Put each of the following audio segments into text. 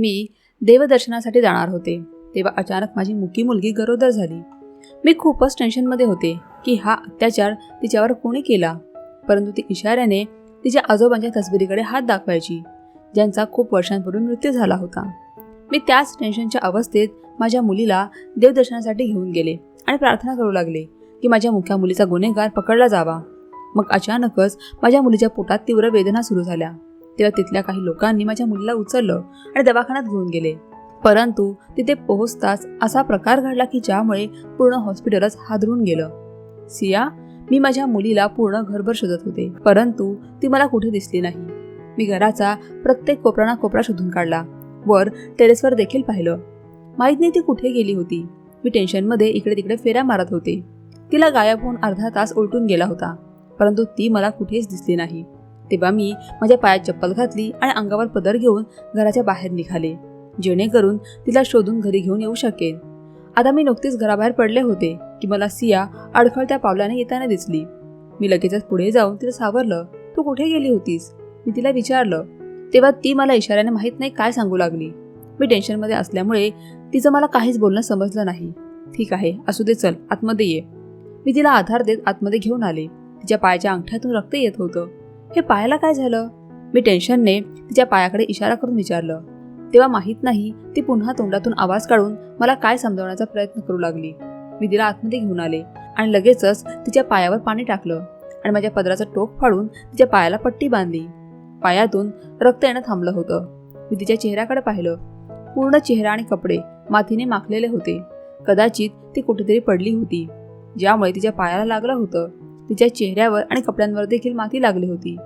मी देवदर्शनासाठी जाणार होते. तेव्हा अचानक माझी मुकी मुलगी गरोदर झाली. मी खूपच टेन्शनमध्ये होते की हा अत्याचार तिच्यावर कोणी केला? परंतु ती इशाऱ्याने तिच्या आजोबांच्या तसबिरीकडे हात दाखवायची ज्यांचा खूप वर्षांपूर्वी मृत्यू झाला होता. मी त्याच टेन्शनच्या अवस्थेत माझ्या मुलीला देवदर्शनासाठी घेऊन गेले आणि प्रार्थना करू लागले की माझ्या मुख्या मुलीचा गुन्हेगार पकडला जावा. मग अचानकच माझ्या मुलीच्या पोटात तीव्र वेदना सुरू झाल्या. तेव्हा तिथल्या काही लोकांनी माझ्या मुलीला उचललं आणि दवाखान्यात घेऊन गेले. परंतु तिथे पोहोचताच असा प्रकार घडला की ज्यामुळे पूर्ण हॉस्पिटलच हादरून गेलं. सिया मी माझ्या मुलीला पूर्ण घरभर शोधत होते परंतु ती मला कुठे दिसली नाही. मी घराचा प्रत्येक कोपराना कोपरा शोधून काढला. वर टेरेसवर देखील पाहिलं. माहीत नाही ती कुठे गेली होती. मी टेन्शनमध्ये इकडे तिकडे फेऱ्या मारत होते. तिला गायब होऊन अर्धा तास उलटून गेला होता परंतु ती मला कुठेच दिसली नाही. तेव्हा मी माझ्या पायात चप्पल घातली आणि अंगावर पदर घेऊन घराच्या बाहेर निघाले. जेणेकरून तिला शोधून घरी घेऊन येऊ शकेन. आता मी नुकतीच घराबाहेर पडले होते की मला सिया अडखळत्या पावलाने येताना दिसली. मी लगेचच पुढे जाऊन तिला सावरलं तू कुठे गेली होतीस? मी तिला विचारलं. तेव्हा ती मला इशाऱ्याने माहीत नाही काय सांगू लागली. मी टेन्शनमध्ये असल्यामुळे तिचं मला काहीच बोलणं समजलं नाही. ठीक आहे असू दे चल आतमध्ये ये. मी तिला आधार देत आतमध्ये घेऊन आले. तिच्या पायाच्या अंगठ्यातून रक्त येत होतं. हे पायाला काय झालं? मी टेन्शनने तिच्या पायाकडे इशारा करून विचारलं. तेव्हा माहीत नाही ती पुन्हा तोंडातून आवाज काढून मला काय समजावण्याचा प्रयत्न करू लागली. मी तिला आतमध्ये घेऊन आले आणि लगेचच तिच्या पायावर पाणी टाकलं आणि माझ्या पदराचं टोक फाडून तिच्या पायाला पट्टी बांधली. पायातून रक्त येणं थांबलं होतं. मी तिच्या चेहऱ्याकडे पाहिलं. पूर्ण चेहरा आणि कपडे मातीने माखलेले होते. कदाचित ती कुठेतरी पडली होती ज्यामुळे तिच्या पायाला लागलं होतं. तिच्या चेहऱ्यावर आणि कपड्यांवर देखील माती लागली होती.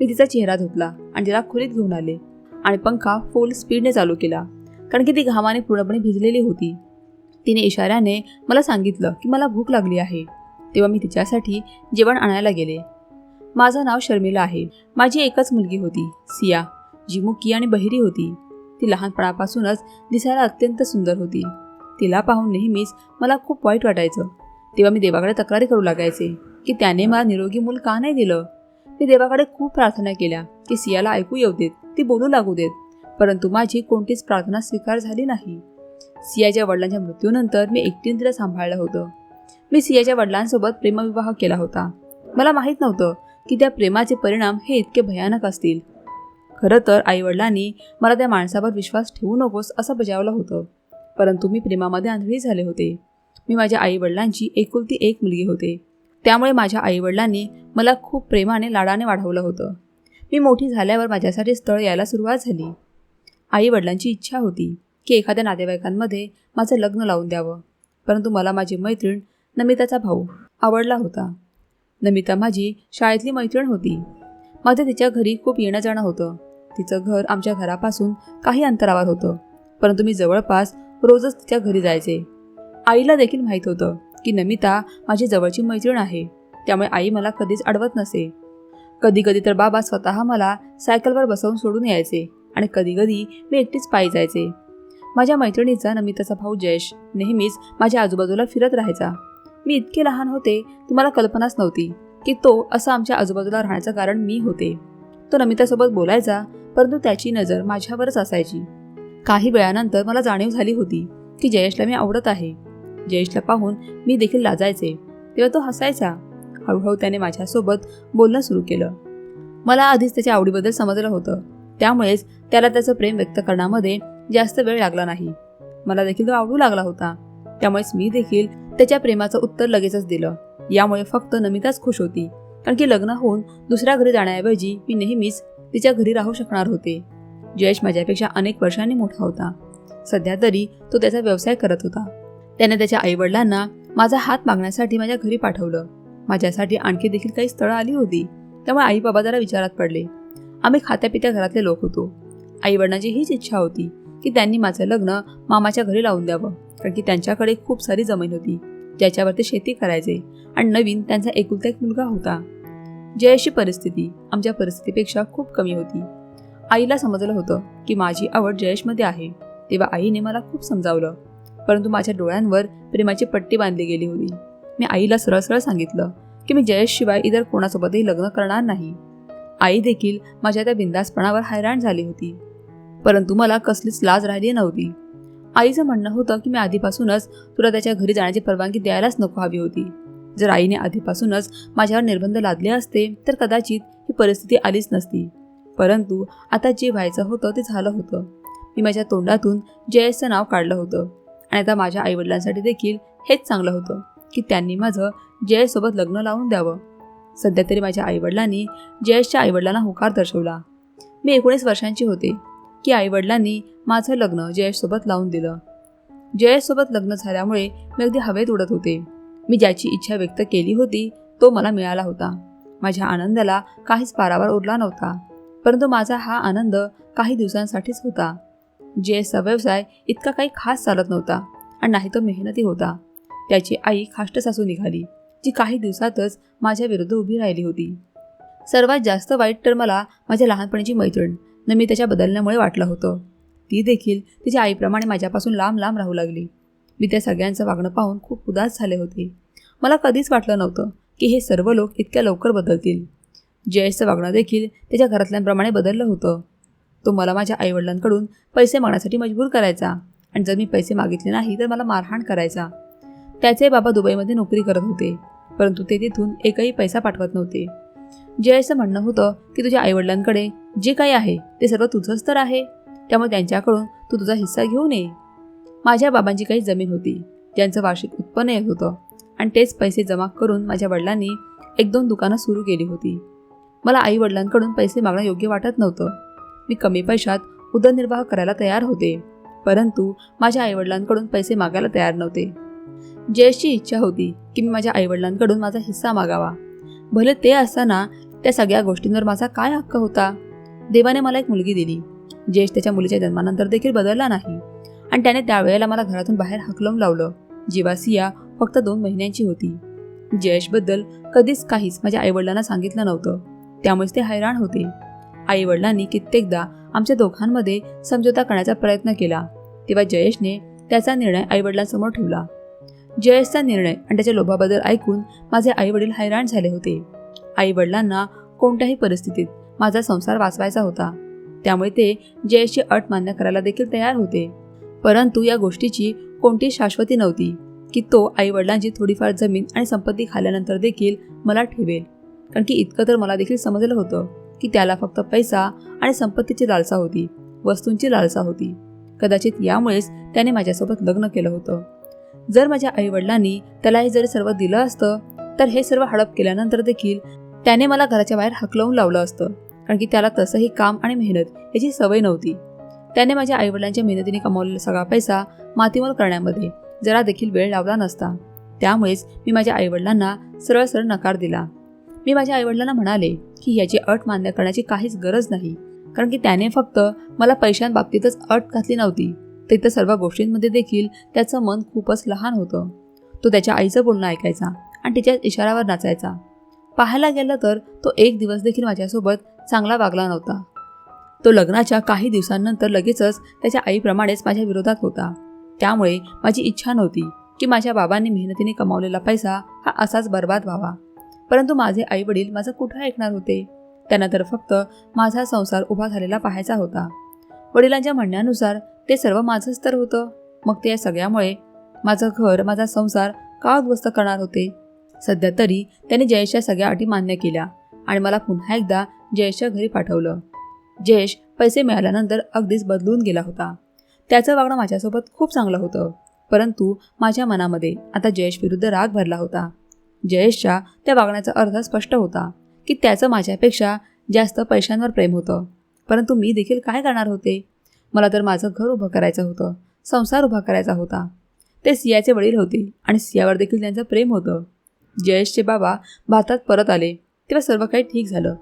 मी तिचा चेहरा धुतला आणि तिला खोलीत घेऊन आले. आणि पंखा फुल स्पीडने चालू केला कारण की ती घामाने पूर्णपणे भिजलेली होती. तिने इशाऱ्याने मला सांगितलं की मला भूक लागली आहे. तेव्हा मी तिच्यासाठी जेवण आणायला गेले. माझं नाव शर्मिला आहे. माझी एकच मुलगी होती सिया जी मुकी आणि बहिरी होती. ती लहानपणापासूनच दिसायला अत्यंत सुंदर होती. तिला पाहून नेहमीच मला खूप वाईट वाटायचं. तेव्हा मी देवाकडे तक्रारी करू लागायचे की त्याने मला निरोगी मूल का नाही दिलं? मी देवाकडे खूप प्रार्थना केल्या की सियाला ऐकू येऊ देत ती बोलू लागू देत परंतु माझी कोणतीच प्रार्थना स्वीकार झाली नाही. सियाच्या वडिलांच्या मृत्यूनंतर मी एकटीने तिला सांभाळलं होतं. मी सियाच्या वडिलांसोबत प्रेमविवाह केला होता. मला माहीत नव्हतं की त्या प्रेमाचे परिणाम हे इतके भयानक असतील. खरं तर आईवडिलांनी मला त्या माणसावर विश्वास ठेवू नकोस असं बजावलं होतं परंतु मी प्रेमामध्ये आंधळी झाले होते. मी माझ्या आईवडिलांची एकुलती एक मुलगी होते. त्यामुळे माझ्या आईवडिलांनी मला खूप प्रेमाने लाडाने वाढवलं होतं. मी मोठी झाल्यावर माझ्यासाठी स्थळ यायला सुरुवात झाली. आईवडिलांची इच्छा होती की एखाद्या नातेवाईकांमध्ये माझं लग्न लावून द्यावं. परंतु मला माझी मैत्रीण नमिताचा भाऊ आवडला होता. नमिता माझी शाळेतली मैत्रीण होती. माझं तिच्या घरी खूप येणं जाणं होतं. तिचं घर आमच्या घरापासून काही अंतरावर होतं. परंतु मी जवळपास रोजच तिच्या घरी जायचे. आईला देखील माहीत होतं की नमिता माझी जवळची मैत्रीण आहे. त्यामुळे आई मला कधीच अडवत नसे. कधी कधी तर बाबा स्वतः मला सायकलवर बसवून सोडून यायचे आणि कधी कधी मी एकटीच पायी जायचे. माझ्या मैत्रिणीचा नमिताचा भाऊ जयेश नेहमीच माझ्या आजूबाजूला फिरत राहायचा. मी इतके लहान होते की मला कल्पनाच नव्हती की तो असं आमच्या आजूबाजूला राहण्याचं कारण मी होते. तो नमितासोबत बोलायचा परंतु त्याची नजर माझ्यावरच असायची. काही वेळानंतर मला जाणीव झाली होती की जयेशला मी आवडत आहे. जयेशला पाहून मी देखील लाजायचे. तेव्हा तो हसायचा. हळूहळू त्याने माझ्यासोबत बोलणं सुरू केलं. मला आधीच त्याच्या आवडीबद्दल समजलं होतं. त्यामुळेच त्याला त्याचं प्रेम व्यक्त करण्यामध्ये जास्त वेळ लागला नाही. मला देखील तो आवडू लागला होता. त्यामुळेच मी देखील त्याच्या प्रेमाचं उत्तर लगेचच दिलं. यामुळे फक्त नमिताच खुश होती. कारण की लग्न होऊन दुसऱ्या घरी जाण्याऐवजी मी नेहमीच तिच्या घरी राहू शकणार होते. जयेश माझ्यापेक्षा अनेक वर्षांनी मोठा होता. सध्या तरी तो त्याचा व्यवसाय करत होता. त्याने त्याच्या आईवडिलांना माझा हात मागण्यासाठी माझ्या घरी पाठवलं. माझ्यासाठी आणखी देखील काही स्थळं आली होती. त्यामुळे आई बाबा जरा विचारात पडले. आम्ही खात्यापित्या घरातले लोक होतो. आईवडिलांची हीच इच्छा होती की त्यांनी माझं लग्न मामाच्या घरी लावून द्यावं कारण की त्यांच्याकडे खूप सारी जमीन होती. ज्याच्यावर ते शेती करायचे आणि नवीन त्यांचा एकुलता एक मुलगा होता. जयशी परिस्थिती आमच्या परिस्थितीपेक्षा खूप कमी होती. आईला समजलं होतं की माझी आवड जयेशमध्ये आहे. तेव्हा आईने मला खूप समजावलं. परंतु माझ्या डोळ्यांवर प्रेमाची पट्टी बांधली गेली होती. मी आईला सरळ सरळ सांगितलं की मी जयेशशिवाय इतर कोणासोबतही लग्न करणार नाही. आई देखील माझ्या त्या बिंदासपणावर हैराण झाली होती. परंतु मला कसलीच लाज राहिली नव्हती. आईचं म्हणणं होतं की मी आधीपासूनच तुला त्याच्या घरी जाण्याची परवानगी द्यायलाच नको हवी होती. जर आईने आधीपासूनच माझ्यावर निर्बंध लादले असते तर कदाचित ही परिस्थिती आलीच नसती. परंतु आता जे व्हायचं होतं ते झालं होतं. मी माझ्या तोंडातून जयेशचं नाव काढलं होतं. आणि आता माझ्या आईवडिलांसाठी देखील हेच चांगलं होतं की त्यांनी माझं जयेशसोबत लग्न लावून द्यावं. सध्या तरी माझ्या आईवडिलांनी जयेशच्या आईवडिलांना होकार दर्शवला. मी एकोणीस वर्षांची होते की आईवडिलांनी माझं लग्न जयेशसोबत लावून दिलं. जयेशसोबत लग्न झाल्यामुळे मी अगदी हवेत उडत होते. मी ज्याची इच्छा व्यक्त केली होती तो मला मिळाला होता. माझ्या आनंदाला काहीच पारावर उरला नव्हता परंतु माझा हा आनंद काही दिवसांसाठीच होता. जयेशचा व्यवसाय इतका काही खास चालत नव्हता आणि नाही तो मेहनती होता. त्याची आई खाष्ट सासू निघाली जी काही दिवसातच माझ्या विरुद्ध उभी राहिली होती. सर्वात जास्त वाईट तर मला माझ्या लहानपणीची मैत्रीण न मी त्याच्या बदलण्यामुळे वाटलं होतं. ती देखील तिच्या आईप्रमाणे माझ्यापासून लांब लांब राहू लागली. मी त्या सगळ्यांचं वागणं पाहून खूप उदास झाले होते. मला कधीच वाटलं नव्हतं की हे सर्व लोक इतक्या लवकर बदलतील. जयेशचं वागणं देखील त्याच्या घरातल्यांप्रमाणे बदललं होतं. तो मला माझ्या आईवडिलांकडून पैसे मागण्यासाठी मजबूर करायचा. आणि जर मी पैसे मागितले नाही तर मला मारहाण करायचा. त्याचे बाबा दुबईमध्ये नोकरी करत होते परंतु ते तिथून एकही पैसा पाठवत नव्हते. जयचं म्हणणं होतं की तुझ्या आईवडिलांकडे जे काही आहे ते सर्व तुझंच तर आहे. त्यामुळे त्यांच्याकडून तू तुझा हिस्सा घेऊन ये माझ्या बाबांची काही जमीन होती ज्यांचं वार्षिक उत्पन्न येत होतं. आणि तेच पैसे जमा करून माझ्या वडिलांनी एक दोन दुकानं सुरू केली होती. मला आई वडिलांकडून पैसे मागणं योग्य वाटत नव्हतं. मी कमी पैशात उदरनिर्वाह करायला तयार होते. परंतु माझ्या आईवडिलांकडून पैसे मागायला तयार नव्हते. जयेशची इच्छा होती की मी माझ्या आईवडिलांकडून माझा हिस्सा मागावा. भले ते असताना त्या सगळ्या गोष्टींवर माझा काय हक्क होता? देवाने मला एक मुलगी दिली. जयेश त्याच्या मुलीच्या जन्मानंतर देखील बदलला नाही. आणि त्याने त्यावेळेला मला घरातून बाहेर हकलवून लावलं. जेव्हा सिया फक्त दोन महिन्यांची होती. जयेशबद्दल कधीच काहीच माझ्या आईवडिलांना सांगितलं नव्हतं. त्यामुळेच ते हैराण होते. आईवडिलांनी कित्येकदा आमच्या दोघांमध्ये समझोता करण्याचा प्रयत्न केला. तेव्हा जयेशने त्याचा निर्णय आईवडिलांसमोर ठेवला. जयेशचा निर्णय आणि त्याच्या लोभाबद्दल ऐकून माझे आईवडील हैराण झाले होते. आईवडिलांना कोणत्याही परिस्थितीत माझा संसार वाचवायचा होता. त्यामुळे ते जयेशची अट मान्य करायला देखील तयार होते. परंतु या गोष्टीची कोणती शाश्वती नव्हती की तो आईवडिलांची थोडीफार जमीन आणि संपत्ती खाल्ल्यानंतर देखील मला ठेवेल. कारण की इतकं तर मला देखील समजलं होतं. की त्याला फक्त पैसा आणि संपत्तीची लालसा होती वस्तूंची लालसा होती. कदाचित यामुळेच त्याने माझ्यासोबत लग्न केलं होतं. जर माझ्या आईवडिलांनी त्याला हे जरी सर्व दिलं असतं तर हे सर्व हडप केल्यानंतर देखील त्याने मला घराच्या बाहेर हकलवून लावलं असतं कारण की त्याला तसंही काम आणि मेहनत याची सवय नव्हती. त्याने माझ्या आईवडिलांच्या मेहनतीने कमावलेला सगळा पैसा मातीमोल करण्यामध्ये जरा देखील वेळ लावला नसता. त्यामुळेच मी माझ्या आईवडिलांना सरळ सरळ नकार दिला. मी माझ्या आईवडिलांना म्हणाले की याची अट मान्य करण्याची काहीच गरज नाही. कारण की त्याने फक्त मला पैशांबाबतीतच अट घातली नव्हती. तर इतर सर्व गोष्टींमध्ये देखील त्याचं मन खूपच लहान होतं. तो त्याच्या आईचं बोलणं ऐकायचा आणि तिच्या इशारावर नाचायचा. पाहायला गेलं तर तो एक दिवस देखील माझ्यासोबत चांगला वागला नव्हता. तो लग्नाच्या काही दिवसांनंतर लगेचच त्याच्या आईप्रमाणेच माझ्या विरोधात होता. त्यामुळे माझी इच्छा नव्हती की माझ्या बाबांनी मेहनतीने कमावलेला पैसा हा असाच बर्बाद व्हावा. परंतु माझे आई वडील माझं कुठं ऐकणार होते? त्यांना तर फक्त माझा संसार उभा झालेला पाहायचा होता. वडिलांच्या म्हणण्यानुसार ते सर्व माझंच तर होतं. मग ते या सगळ्यामुळे माझं घर माझा संसार का उद्ध्वस्त करणार होते? सध्या तरी त्यांनी जयेशच्या सगळ्या अटी मान्य केल्या आणि मला पुन्हा एकदा जयेशच्या घरी पाठवलं. जयेश पैसे मिळाल्यानंतर अगदीच बदलून गेला होता. त्याचं वागणं माझ्यासोबत खूप चांगलं होतं. परंतु माझ्या मनामध्ये आता जयेश विरुद्ध राग भरला होता. जयेशच्या त्या वागण्याचा अर्थ स्पष्ट होता की त्याचं माझ्यापेक्षा जास्त पैशांवर प्रेम होतं. परंतु मी देखील काय करणार होते? मला तर माझं घर उभं करायचं होतं संसार उभा करायचा होता. ते सियाचे वडील होते आणि सियावर देखील त्यांचं प्रेम होतं. जयेशचे बाबा भारतात परत आले तेव्हा सर्व काही ठीक झालं.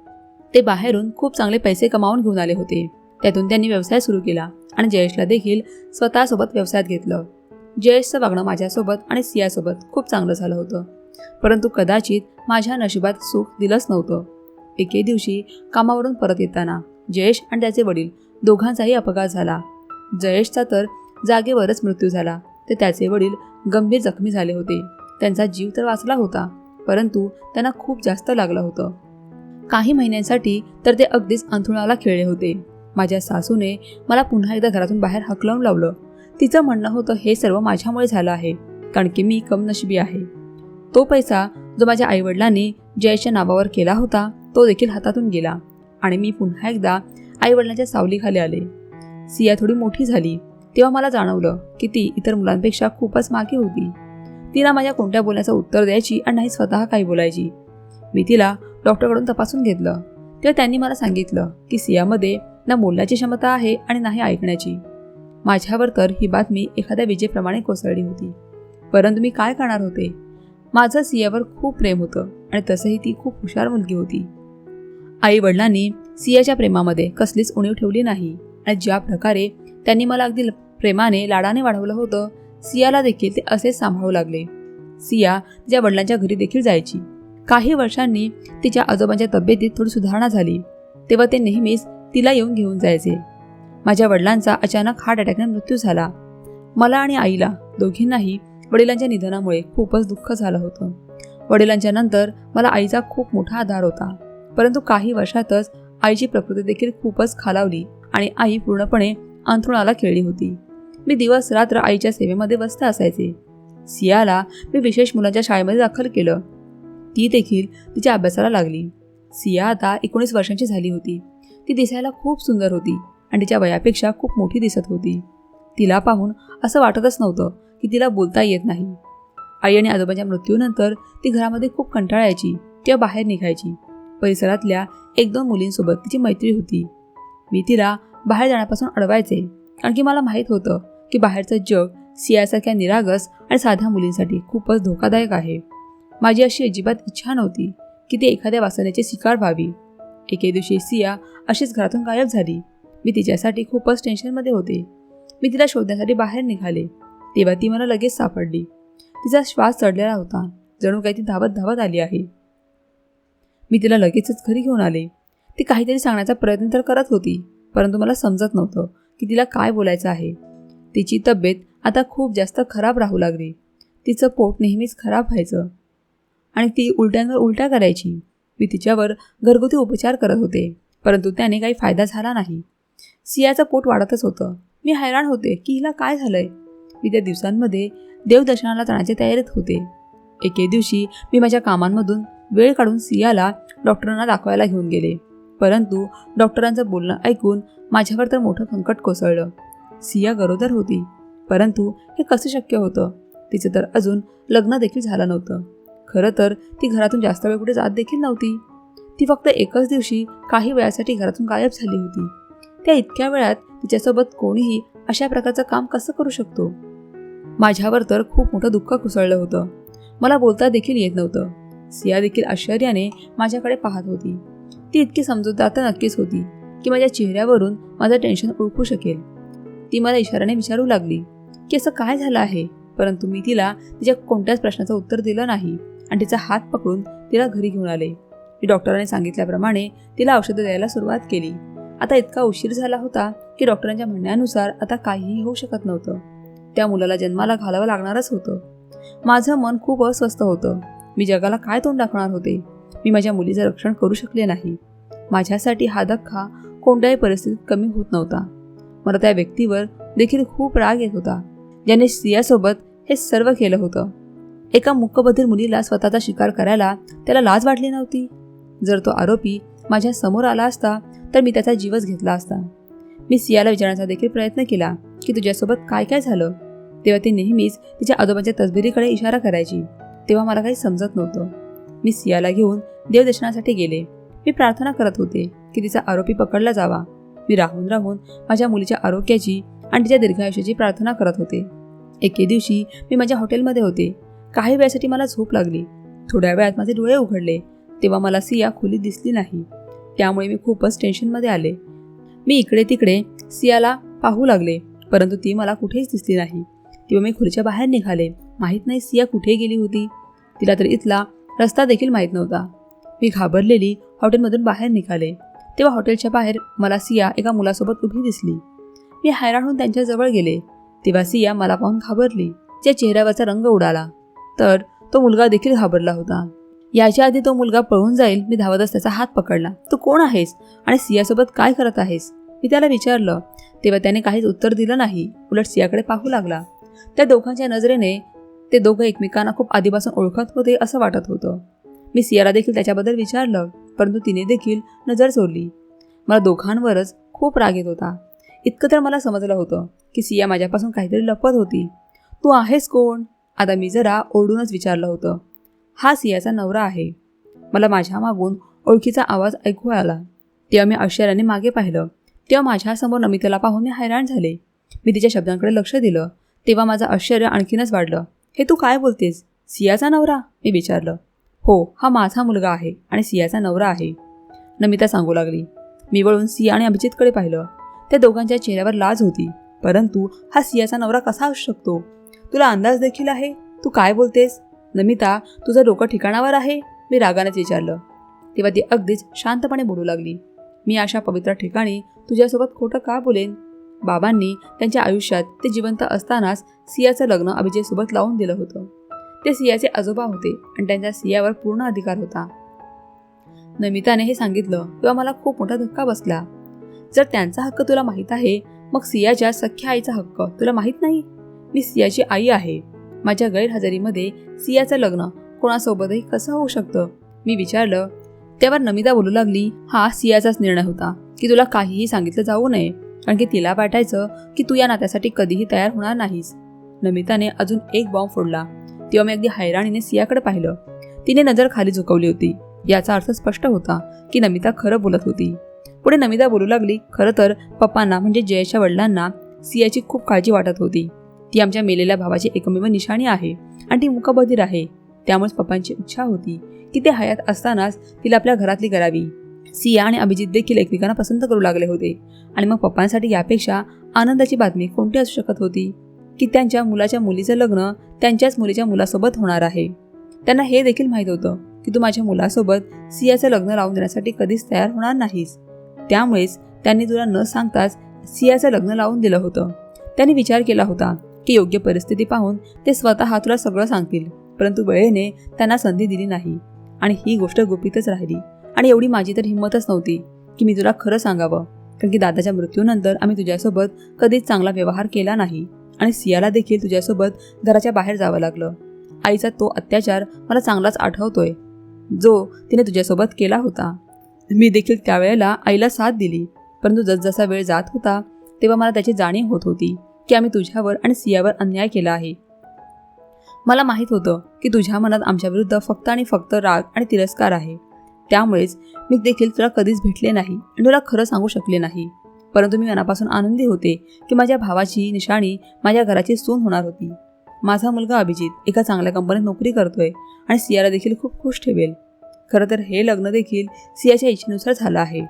ते बाहेरून खूप चांगले पैसे कमावून घेऊन आले होते. त्यातून त्यांनी व्यवसाय सुरू केला आणि जयेशला देखील स्वतःसोबत व्यवसायात घेतलं. जयेशचं वागणं माझ्यासोबत आणि सियासोबत खूप चांगलं झालं होतं. परंतु कदाचित माझ्या नशिबात सुख दिलंच नव्हतं. एके दिवशी कामावरून परत येताना जयेश आणि त्याचे वडील दोघांचाही अपघात झाला. जयेशचा तर जागेवरच मृत्यू झाला. तर त्याचे वडील गंभीर जखमी झाले होते. त्यांचा जीव तर वाचला होता परंतु त्यांना खूप जास्त लागलं होतं. काही महिन्यांसाठी तर ते अगदीच अंथरुणाला खेळले होते. माझ्या सासूने मला पुन्हा एकदा घरातून बाहेर हकलवून लावलं. तिचं म्हणणं होतं हे सर्व माझ्यामुळे झालं आहे कारण की मी कमनशिबी आहे. तो पैसा जो माझ्या आईवडिलांनी जयच्या नावावर केला होता तो देखील हातातून गेला. आणि मी पुन्हा एकदा आईवडिलांच्या सावलीखाली आले. सिया थोडी मोठी झाली. तेव्हा मला जाणवलं की ती इतर मुलांपेक्षा खूपच मागे होती. तिला माझ्या कोणत्या बोलण्याचं उत्तर द्यायची आणि नाही स्वतः काही बोलायची. मी तिला डॉक्टरकडून तपासून घेतलं. तेव्हा त्यांनी मला सांगितलं की सियामध्ये ना बोलण्याची क्षमता आहे आणि नाही ऐकण्याची. माझ्यावर तर ही बातमी एखाद्या विजेप्रमाणे कोसळली होती. परंतु मी काय करणार होते? माझं सियावर खूप प्रेम होतं आणि तसंही ती खूप हुशार मुलगी होती. आई वडिलांनी सियाच्या प्रेमामध्ये कसलीच उणीव ठेवली नाही आणि ज्या प्रकारे त्यांनी मला अगदी प्रेमाने लाडाने वाढवलं होतं सियाला देखील ते असेच सांभाळू लागले. सिया तिच्या वडिलांच्या घरी देखील जायची. काही वर्षांनी तिच्या आजोबांच्या तब्येतीत थोडी सुधारणा झाली. तेव्हा ते नेहमीच तिला येऊन घेऊन जायचे. माझ्या वडिलांचा अचानक हार्ट अटॅकने मृत्यू झाला. मला आणि आईला दोघींनाही वडिलांच्या निधनामुळे खूपच दुःख झालं होतं. वडिलांच्या नंतर मला आईचा खूप मोठा आधार होता. परंतु काही वर्षातच आईची प्रकृती देखील खूपच खालावली आणि आई पूर्णपणे अंथरुणाला खेळली होती. मी दिवस रात्र आईच्या सेवेमध्ये व्यस्त असायचे. सियाला मी विशेष मुलांच्या शाळेमध्ये दाखल केलं. ती देखील तिच्या अभ्यासाला लागली. सिया आता एकोणीस वर्षांची झाली होती. ती दिसायला खूप सुंदर होती आणि तिच्या वयापेक्षा खूप मोठी दिसत होती. तिला पाहून असं वाटतच नव्हतं की तिला बोलता येत नाही. आई आणि आजोबाच्या मृत्यूनंतर ती घरामध्ये खूप कंटाळायची किंवा बाहेर निघायची. परिसरातल्या एक दोन मुलींसोबत तिची मैत्री होती. मी तिला बाहेर जाण्यापासून अडवायचे. कारण की मला माहीत होतं की बाहेरचं जग सियासारख्या निरागस आणि साध्या मुलींसाठी खूपच धोकादायक आहे. माझी अशी अजिबात इच्छा नव्हती की ती एखाद्या वासनेची शिकार व्हावी. एके दिवशी सिया अशीच घरातून गायब झाली. मी तिच्यासाठी खूपच टेन्शनमध्ये होते. मी तिला शोधण्यासाठी बाहेर निघाले. तेव्हा ती मला लगेच सापडली. तिचा श्वास चढलेला होता. जणू काही ती धावत धावत आली आहे. मी तिला लगेचच घरी घेऊन आले. ती काहीतरी सांगण्याचा प्रयत्न तर करत होती परंतु मला समजत नव्हतं की तिला काय बोलायचं आहे. तिची तब्येत आता खूप जास्त खराब राहू लागली. तिचं पोट नेहमीच खराब व्हायचं. आणि ती उलट्यांवर उलट्या करायची. मी तिच्यावर घरगुती उपचार करत होते परंतु त्याने काही फायदा झाला नाही. सियाचं पोट वाढतच होतं. मी हैराण होते की हिला काय झालंय? मी त्या दिवसांमध्ये देवदर्शनाला जाण्याच्या तयारीत होते. एके दिवशी मी माझ्या कामांमधून वेळ काढून सियाला डॉक्टरांना दाखवायला घेऊन गेले. परंतु डॉक्टरांचं बोलणं ऐकून माझ्यावर तर मोठं संकट कोसळलं. सिया गरोदर होती. परंतु हे कसं शक्य होतं? तिचं तर अजून लग्न देखील झालं नव्हतं. खरं तर ती घरातून जास्त वेळ कुठे जात देखील नव्हती. ती फक्त एकच दिवशी काही वेळासाठी घरातून गायब झाली होती. त्या इतक्या वेळात तिच्यासोबत कोणीही अशा प्रकारचं काम कसं करू शकतो? माझ्यावर तर खूप मोठं दुःख कोसळलं होतं. मला बोलता देखील येत नव्हतं. सिया देखील आश्चर्याने माझ्याकडे पाहत होती. ती इतकी समजूतदार तर नक्कीच होती की माझ्या चेहऱ्यावरून माझं टेन्शन ओळखू शकेल. ती मला इशाऱ्याने विचारू लागली की असं काय झालं आहे? परंतु मी तिला तिच्या कोणत्याच प्रश्नाचं उत्तर दिलं नाही आणि तिचा हात पकडून तिला घरी घेऊन आले. मी डॉक्टरांनी सांगितल्याप्रमाणे तिला औषधं द्यायला सुरुवात केली. आता इतका उशीर झाला होता की डॉक्टरांच्या म्हणण्यानुसार आता काहीही होऊ शकत नव्हतं. त्या मुलाला जन्माला घालावं लागणारच होतं. माझं मन खूप अस्वस्थ होतं. मी जगाला काय तोंड दाखवणार होते? मी माझ्या मुलीचं रक्षण करू शकले नाही. माझ्यासाठी हा धक्का कोणत्याही परिस्थितीत कमी होत नव्हता. मला त्या व्यक्तीवर देखील खूप राग येत होता. ज्याने स्त्रियासोबत हे सर्व केलं होतं. एका मुक्कबधीर मुलीला स्वतःचा शिकार करायला त्याला लाज वाटली नव्हती. जर तो आरोपी माझ्यासमोर आला असता तर मी त्याचा जीवच घेतला असता. मी सियाला विचारण्याचा देखील प्रयत्न केला की तुझ्यासोबत काय काय झालं? तेव्हा ती नेहमीच तिच्या आजोबांच्या तसबिरीकडे इशारा करायची. तेव्हा मला काही समजत नव्हतं. मी सियाला घेऊन देवदर्शनासाठी गेले. मी प्रार्थना करत होते की तिचा आरोपी पकडला जावा. मी राहून राहून माझ्या मुलीच्या आरोग्याची आणि तिच्या दीर्घायुष्याची प्रार्थना करत होते. एके दिवशी मी माझ्या हॉटेलमध्ये होते. काही वेळासाठी मला झोप लागली. थोड्या वेळात माझे डोळे उघडले. तेव्हा मला सिया खोलीत दिसली नाही. त्यामुळे मी खूपच टेन्शनमध्ये आले. मी इकडे तिकडे सियाला पाहू लागले परंतु ती मला कुठेच दिसली नाही. तेव्हा मी खुर्च्या बाहेर निघाले. माहीत नाही सिया कुठे गेली होती. तिला तर इथला रस्ता देखील माहीत नव्हता. मी घाबरलेली हॉटेलमधून बाहेर निघाले. तेव्हा हॉटेलच्या बाहेर मला सिया एका मुलासोबत उभी दिसली. मी हैराण होऊन त्यांच्याजवळ गेले. तेव्हा सिया मला पाहून घाबरली. त्या चेहऱ्यावरचा रंग उडाला. तर तो मुलगा देखील घाबरला होता. याच्या आधी तो मुलगा पळून जाईल मी धावतच त्याचा हात पकडला. तू कोण आहेस? आणि सियासोबत काय करत आहेस? मी त्याला विचारलं. तेव्हा त्याने काहीच उत्तर दिलं नाही. उलट सियाकडे पाहू लागला. त्या दोघांच्या नजरेने ते दोघं एकमेकांना खूप आधीपासून ओळखत होते असं वाटत होतं. मी सियाला देखील त्याच्याबद्दल विचारलं परंतु तिने देखील नजर सोडली. मला दोघांवरच खूप राग येत होता. इतकं तर मला समजलं होतं की सिया माझ्यापासून काहीतरी लपत होती. तू आहेस कोण? आता मी जरा ओढूनच विचारलं होतं. हा सियाचा नवरा आहे. मला माझ्या मागून ओळखीचा आवाज ऐकू आला. तेव्हा मी आश्चर्याने मागे पाहिलं. तेव्हा माझ्यासमोर नमितेला पाहून मी हैराण झाले. मी तिच्या शब्दांकडे लक्ष दिलं. तेव्हा माझं आश्चर्य आणखीनच वाढलं. हे तू काय बोलतेस? सियाचा नवरा? मी विचारलं. हो हा माझा मुलगा आहे आणि सियाचा नवरा आहे. नमिता सांगू लागली. मी वळून सिया आणि अभिजितकडे पाहिलं. त्या दोघांच्या चेहऱ्यावर लाज होती. परंतु हा सियाचा नवरा कसा असू शकतो? तुला अंदाज देखील आहे? तू काय बोलतेस? नमिता तुझं डोकं ठिकाणावर आहे? मी रागानेच विचारलं. तेव्हा ती अगदीच शांतपणे बोलू लागली. मी अशा पवित्र ठिकाणी तुझ्यासोबत खोटं का बोलेन? बाबांनी त्यांच्या आयुष्यात ते जिवंत असतानाच सियाचं लग्न अभिजयसोबत लावून दिलं होतं. ते सियाचे आजोबा होते आणि त्यांच्या सियावर पूर्ण अधिकार होता. नमिताने हे सांगितलं तेव्हा मला खूप मोठा धक्का बसला. जर त्यांचा हक्क तुला माहीत आहे मग सियाच्या सख्या आईचा हक्क तुला माहीत नाही? मी सियाची आई आहे. माझ्या गैरहजेरीमध्ये सियाचं लग्न कोणासोबतही कसं होऊ शकतं? मी विचारलं. त्यावर नमिता बोलू लागली हा सियाचाच निर्णय होता की तुला काहीही सांगितलं जाऊ नये. कारण की तिला वाटायचं की तू या नात्यासाठी कधीही तयार होणार नाहीस. नमिताने अजून एक बॉम्ब फोडला. तेव्हा मी अगदी हैराणीने सियाकडे पाहिलं. तिने नजर खाली झुकवली होती. याचा अर्थ स्पष्ट होता की नमिता खरं बोलत होती. पुढे नमिता बोलू लागली खरं तर पप्पांना म्हणजे जयच्या वडिलांना सियाची खूप काळजी वाटत होती. ती आमच्या मेलेल्या भावाची एकमेव निशाणी आहे आणि ती मुकबधीर आहे. त्यामुळेच पप्पांची इच्छा होती की ते हयात असतानाच तिला आपल्या घरातली करावी. सिया आणि अभिजित देखील एकमेकांना पसंत करू लागले होते. आणि मग पप्पांसाठी यापेक्षा आनंदाची बातमी कोणती असू शकत होती? की त्यांच्या मुलाच्या मुलीचं लग्न त्यांच्याच मुलीच्या मुलासोबत होणार आहे. त्यांना हे देखील माहीत होतं की तू माझ्या मुलासोबत सियाचं लग्न लावून देण्यासाठी कधीच तयार होणार नाहीस. त्यामुळेच त्यांनी तुला न सांगताच सियाचं लग्न लावून दिलं होतं. त्यांनी विचार केला होता की योग्य परिस्थिती पाहून ते स्वतः तुला सगळं सांगतील परंतु वेळेने त्यांना संधी दिली नाही. आणि ही गोष्ट गुपितच राहिली. आणि एवढी माझी तर हिंमतच नव्हती की मी तुला खरं सांगावं. कारण की दादाच्या मृत्यूनंतर आम्ही तुझ्यासोबत कधीच चांगला व्यवहार केला नाही आणि सियाला देखील तुझ्यासोबत घराच्या बाहेर जावं लागलं. आईचा तो अत्याचार मला चांगलाच आठवतोय. जो तिने तुझ्यासोबत केला होता. मी देखील त्यावेळेला आईला साथ दिली. परंतु जसजसा वेळ जात होता तेव्हा मला त्याची जाणीव होत होती की आम्ही तुझ्यावर आणि सियावर अन्याय केला आहे. मला माहीत होतं की तुझ्या मनात आमच्याविरुद्ध फक्त आणि फक्त राग आणि तिरस्कार आहे. त्यामुळेच मी देखील तुला कधीच भेटले नाही आणि तुला खरं सांगू शकले नाही. परंतु मी मनापासून आनंदी होते की माझ्या भावाची निशाणी माझ्या घराची सून होणार होती. माझा मुलगा अभिजित एका चांगल्या कंपनीत नोकरी करतोय आणि सियाला देखील खूप खुश ठेवेल. खरं तर हे लग्न देखील सियाच्या इच्छेनुसार झालं आहे.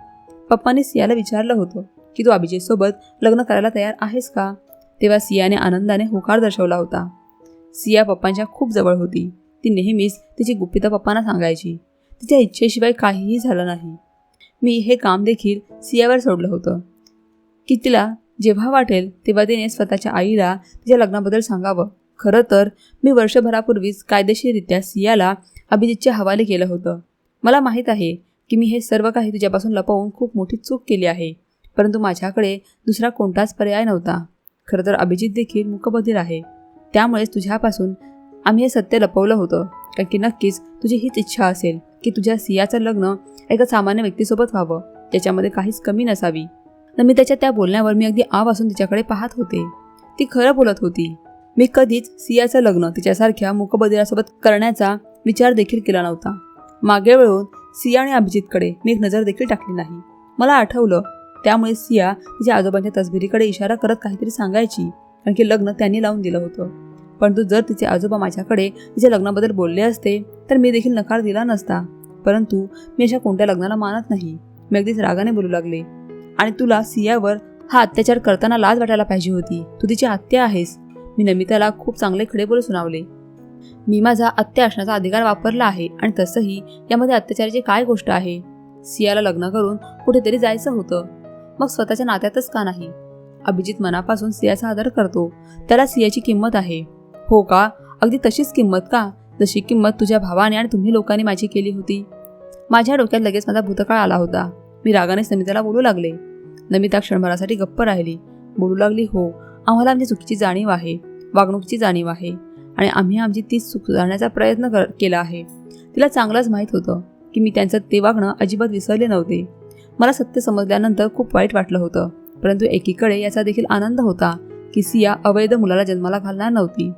पप्पाने सियाला विचारलं होतं की तू अभिजितसोबत लग्न करायला तयार आहेस का? तेव्हा सियाने आनंदाने होकार दर्शवला होता. सिया पप्पांच्या खूप जवळ होती. ती नेहमीच तिची गुप्पिता पप्पांना सांगायची. तिच्या इच्छेशिवाय काहीही झालं नाही. मी हे काम देखील सियावर सोडलं होतं. की तिला जेव्हा वाटेल तेव्हा तिने स्वतःच्या आईला तिच्या लग्नाबद्दल सांगावं. खरं तर मी वर्षभरापूर्वीच कायदेशीररित्या सियाला अभिजितच्या हवाले केलं होतं. मला माहीत आहे की मी हे सर्व काही तुझ्यापासून लपवून खूप मोठी चूक केली आहे परंतु माझ्याकडे दुसरा कोणताच पर्याय नव्हता. खरं तर अभिजित देखील मुकबधीर आहे. त्यामुळेच तुझ्यापासून आम्ही हे सत्य लपवलं होतं कारण की नक्कीच तुझी हीच इच्छा असेल. की तुझ्या सियाचं लग्न एका सामान्य व्यक्तीसोबत व्हावं ज्याच्यामध्ये काहीच कमी नसावी. तर मी त्याच्या त्या बोलण्यावर मी अगदी आव असून तिच्याकडे पाहत होते. ती खरं बोलत होती. मी कधीच सियाचं लग्न तिच्यासारख्या मुकबदिरासोबत करण्याचा विचार देखील केला नव्हता. मागे वळून सिया आणि अभिजितकडे मी एक नजर देखील टाकली नाही. मला आठवलं त्यामुळे सिया तिच्या आजोबांच्या तसबिरीकडे इशारा करत काहीतरी सांगायची कारण की लग्न त्यांनी लावून दिलं होतं. परंतु जर तिचे आजोबा माझ्याकडे तिच्या लग्नाबद्दल बोलले असते तर मी देखील नकार दिला नसता. परंतु मी अशा कोणत्या लग्नाला मानत नाही. मी अगदीच रागाने बोलू लागले. आणि तुला सियावर हा अत्याचार करताना लाज वाटायला पाहिजे होती. तू तिची आत्या आहेस. मी नमिताला खूप चांगले खडे बोल सुनावले. मी माझा आत्या असण्याचा अधिकार वापरला आहे आणि तसंही यामध्ये अत्याचाराची काय गोष्ट आहे? सियाला लग्न करून कुठेतरी जायचं होतं. मग स्वतःच्या नात्यातच का नाही? अभिजित मनापासून सियाचा आदर करतो. त्याला सियाची किंमत आहे. हो का? अगदी तशीच किंमत का? जशी किंमत तुझ्या भावाने आणि तुम्ही लोकांनी माझी केली होती. माझ्या डोक्यात लगेच माझा भूतकाळ आला होता. मी रागाने समिताला बोलू लागले. नमिता क्षणभरासाठी गप्प राहिली. बोलू लागली हो आम्हाला आमची चुकीची जाणीव आहे. वागणुकीची जाणीव आहे. आणि आम्ही आमची ती चूक सुधारण्याचा प्रयत्न कर केला आहे. तिला चांगलंच माहीत होतं की मी त्यांचं ते वागणं अजिबात विसरले नव्हते. मला सत्य समजल्यानंतर खूप वाईट वाटलं होतं. परंतु एकीकडे याचा देखील आनंद होता की सिया अवैध मुलाला जन्माला घालणार नव्हती.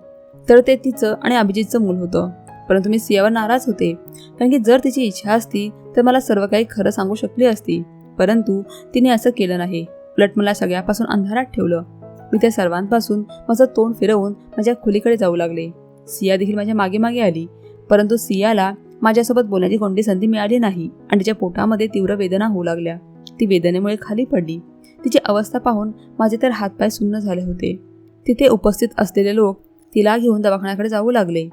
तर ते तिचं आणि अभिजितचं मूल होतं. परंतु मी सियावर नाराज होते. कारण की जर तिची इच्छा असती तर मला सर्व काही खरं सांगू शकली असती. परंतु तिने असं केलं नाही. उलट मला सगळ्यापासून अंधारात ठेवलं. मी त्या सर्वांपासून माझं तोंड फिरवून माझ्या खोलीकडे जाऊ लागले. सिया देखील माझ्या मागे मागे आली. परंतु सियाला माझ्यासोबत बोलण्याची कोणती संधी मिळाली नाही आणि तिच्या पोटामध्ये तीव्र वेदना होऊ लागल्या. ती वेदनेमुळे खाली पडली. तिची अवस्था पाहून माझे तर हातपाय सुन्न झाले होते. तिथे उपस्थित असलेले लोक तिला घेऊन दवाखान्याकडे जाऊ लागले.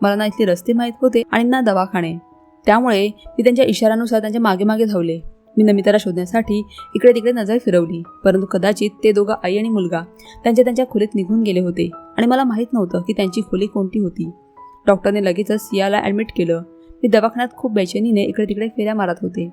मला ना इथले रस्ते माहीत होते आणि ना दवाखाने. त्यामुळे मी त्यांच्या इशाऱ्यानुसार त्यांच्या मागे मागे धावले. मी नमिताला शोधण्यासाठी इकडे तिकडे नजर फिरवली परंतु कदाचित ते दोघं आई आणि मुलगा त्यांच्या त्यांच्या खोलीत निघून गेले होते आणि मला माहीत नव्हतं की त्यांची खोली कोणती होती. डॉक्टरने लगेचच सियाला ॲडमिट केलं. मी दवाखान्यात खूप बेचैनीने इकडे तिकडे फेऱ्या मारत होते.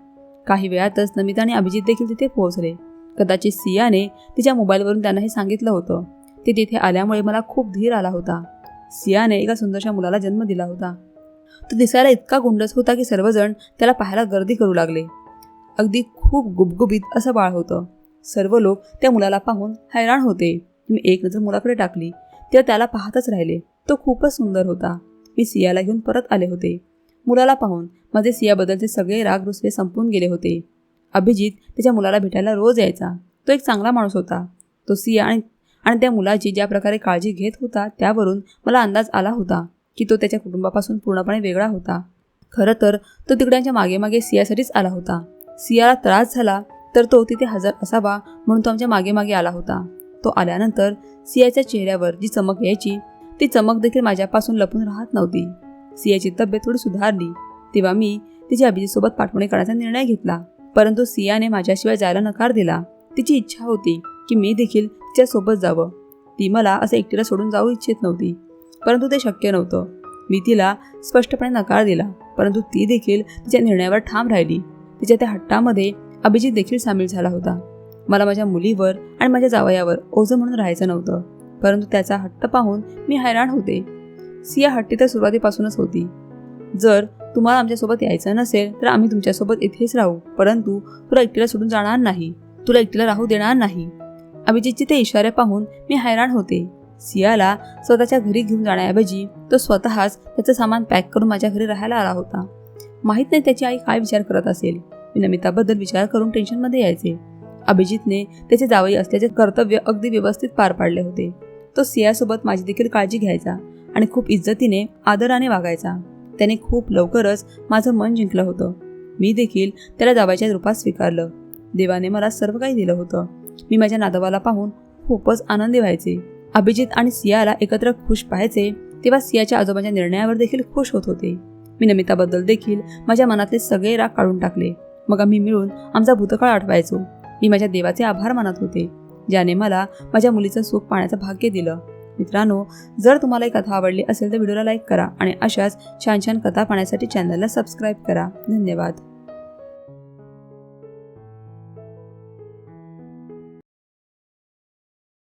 काही वेळातच नमिता आणि अभिजित देखील तिथे पोहोचले. कदाचित सियाने तिच्या मोबाईलवरून त्यांना हे सांगितलं होतं. ते तिथे आल्यामुळे मला खूप धीर आला होता. सियाने एका सुंदरशा मुलाला जन्म दिला होता. तो दिसायला इतका गुंडस होता की सर्वजण त्याला पाहायला गर्दी करू लागले. अगदी खूप गुबगुबीत असं बाळ होतं. सर्व लोक त्या मुलाला पाहून हैराण होते. मी एक नजर मुलाकडे टाकली. तेव्हा त्याला पाहतच राहिले. तो खूपच सुंदर होता. मी सियाला घेऊन परत आले होते. मुलाला पाहून माझे सियाबद्दलचे सगळे राग रुसवे संपून गेले होते. अभिजित त्याच्या मुलाला भेटायला रोज यायचा. तो एक चांगला माणूस होता. तो सिया आणि आणि त्या मुलाची ज्या प्रकारे काळजी घेत होता त्यावरून मला अंदाज आला होता की तो त्याच्या कुटुंबापासून पूर्णपणे वेगळा होता. खरं तर तो तिकड्यांच्या मागेमागे सियासाठीच आला होता. सियाला त्रास झाला तर तो तिथे हजर असावा म्हणून तो आमच्या मागेमागे आला होता. तो आल्यानंतर सियाच्या चेहऱ्यावर जी चमक यायची ती चमक देखील माझ्यापासून लपून राहत नव्हती. सियाची तब्येत थोडी सुधारली. तेव्हा मी तिच्या अभिजीतसोबत पाठवणे करण्याचा निर्णय घेतला. परंतु सियाने माझ्याशिवाय जायला नकार दिला. तिची इच्छा होती की मी देखील तिच्या सोबत जावं. ती मला असं एकटीला सोडून जाऊ इच्छित नव्हती. परंतु ते शक्य नव्हतं. मी तिला स्पष्टपणे नकार दिला. परंतु ती देखील तिच्या निर्णयावर ठाम राहिली. तिच्या त्या हट्टामध्ये अभिजित देखील सामील झाला होता. मला माझ्या मुलीवर आणि माझ्या जावयावर ओझं म्हणून राहायचं नव्हतं. परंतु त्याचा हट्ट पाहून मी हैराण होते. सिया हट्टी तर सुरुवातीपासूनच होती. जर तुम्हाला आमच्यासोबत यायचं नसेल तर आम्ही तुमच्यासोबत इथेच राहू. परंतु तुला एकटीला सोडून जाणार नाही. तुला एकटीला राहू देणार नाही. अभिजितचे ते इशारे पाहून मी हैराण होते. सियाला स्वतःच्या घरी घेऊन जाण्याऐवजी तो स्वतःच त्याचं सामान पॅक करून माझ्या घरी राहायला आला होता. माहीत नाही त्याची आई काय विचार करत असेल. मी नमिताबद्दल विचार करून टेन्शनमध्ये यायचे. अभिजितने त्याचे जावई असल्याचे कर्तव्य अगदी व्यवस्थित पार पाडले होते. तो सियासोबत माझी देखील काळजी घ्यायचा आणि खूप इज्जतीने आदराने वागायचा. त्याने खूप लवकरच माझं मन जिंकलं होतं. मी देखील त्याला जावायच्या रूपात स्वीकारलं. देवाने मला सर्व काही दिलं होतं. मी माझ्या नादवाला पाहून खूपच आनंदी व्हायचे. अभिजित आणि सियाला एकत्र खुश पाहायचे तेव्हा सियाच्या आजोबाच्या निर्णयावर देखील खुश होत होते. मी नमिताबद्दल देखील माझ्या मनातले सगळे राग काढून टाकले. मग आम्ही मिळून आमचा भूतकाळ आठवायचो. मी माझ्या देवाचे आभार मानत होते ज्याने मला माझ्या मुलीचं सुख पाहण्याचं भाग्य दिलं. मित्रांनो जर तुम्हाला ही कथा आवडली असेल तर व्हिडिओला लाईक करा आणि अशाच छान छान कथा पाहण्यासाठी चॅनलला सबस्क्राईब करा. धन्यवाद.